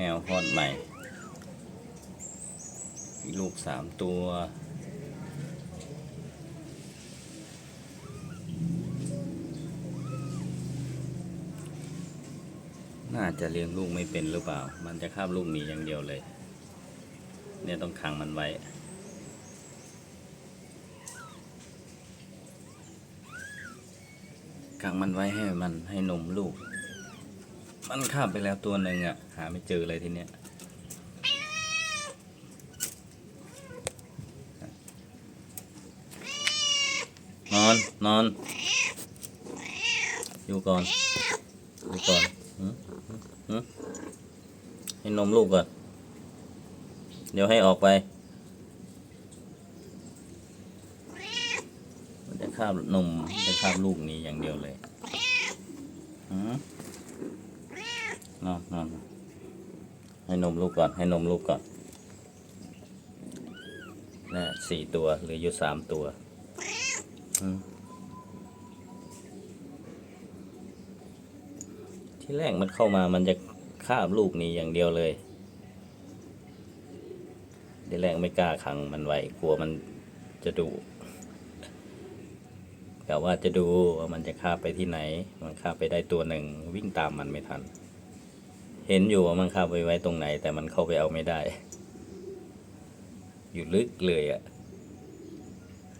มวฮอดใหม่ มีลูกสามตัว น่าจะเลี้ยงลูกไม่เป็นหรือเปล่า มันจะคาบลูกหนีอย่างเดียวเลย เนี่ยต้องขังมันไว้ขังมันไว้ให้มันให้นมลูก มันข้ามไปแล้วตัวหนึ่งอะ หาไม่เจอเลยทีเนี้ยนอนนอน อยู่ก่อนอยู่ก่อนหืมหืมให้นมลูกก่อน เดี๋ยวให้ออกไปมันจะคาบนมจะคาบลูกนี้อย่างเดียวเลยหืม นอนนอนให้นมลูกก่อน ให้นมลูกก่อนน่สี่ตัวหลืออยู่สามตัวที่แรกมันเข้ามามันจะคาบลูกนี้อย่างเดียวเลยที่แรกไม่กล้าขังมันไว้กลัวมันจะดุกะว่าจะดูว่ามันจะคาบไปที่ไหน มันคาบไปได้ตัวหนึ่ง วิ่งตามมันไม่ทัน เห็นอยู่ว่ามันคาบไปไว้ตรงไหน แต่มันเข้าไปเอาไม่ได้ อยู่ลึกเลยอะ่ะ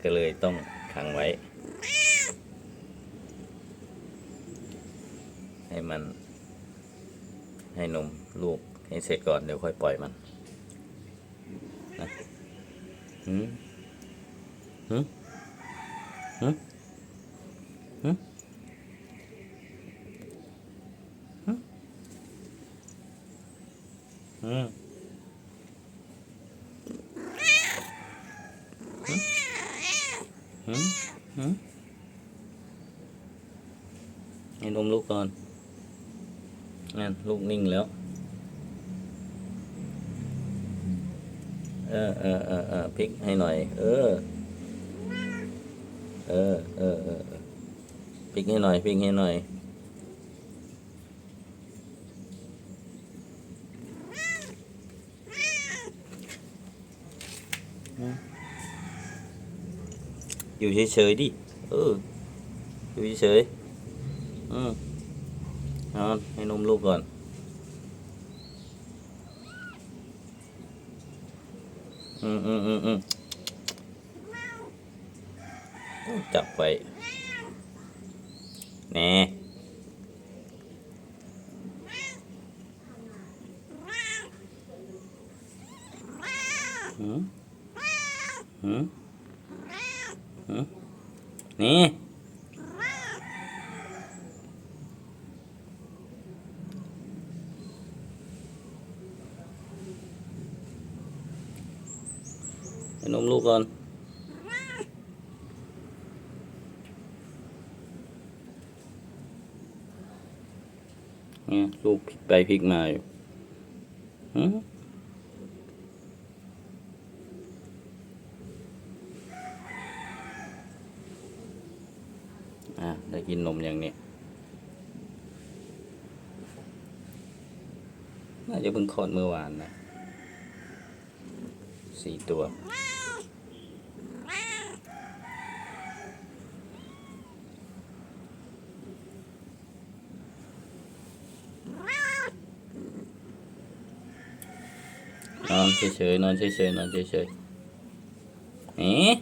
ก็เลยต้องขังไว้ ให้มัน ให้นมลูกให้เสร็จก่อนเดี๋ยวค่อยปล่อยมันนะหืมหืมหืมหืม หืมให้นมลูกก่อนนั่นลูกนิ่งแล้ว เออเออเออเออพลิกให้หน่อย เออ เออเออเออเออพลิกให้หน่อยพลิกให้หน่อย อยู่เฉยๆดิ เออ อยู่เฉยๆอืมนอนให้นมลูกก่อน อืมอืมอืมอืมจับไว้แน่หืม หืมหืมนี่นมลูกก่อนเนี่ยลูกพลิกไปพลิกมาอยู่ อะได้กินนมอย่างนี้น่าจะเพิ่งคลอดเมื่อวานนะสี่ตัวนอนเฉยๆนอนเฉยๆนอนเฉยๆเอ๊ะ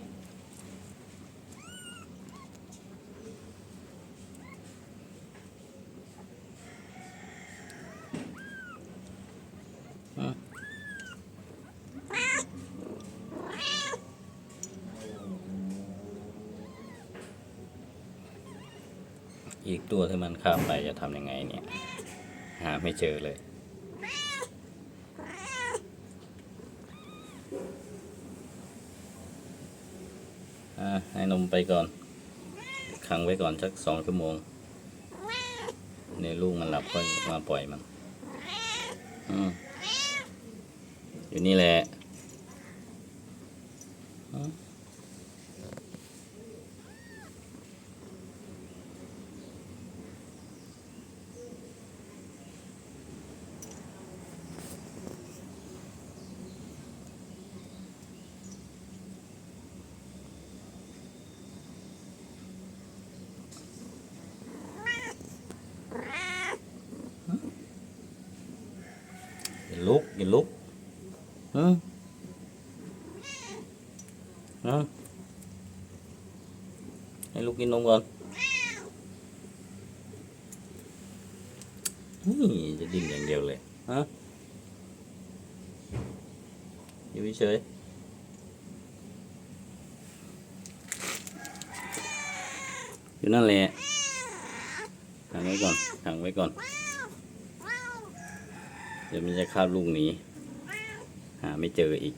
อีกตัวที่มันข้ามไปจะทำยังไงเนี่ย หาไม่เจอเลย ให้นมไปก่อน ขังไว้ก่อนสักสองชั่วโมงเนี่ยลูกมันหลับค่อยมาปล่อยมัน อืมอยู่นี่แหละ ลุกอย่าลุกฮึฮึให้ลูกกินนมก่อนนี่จะดิ้นอย่ เดี๋ยวมันจะคาบลูกหนีหาไม่เจออีก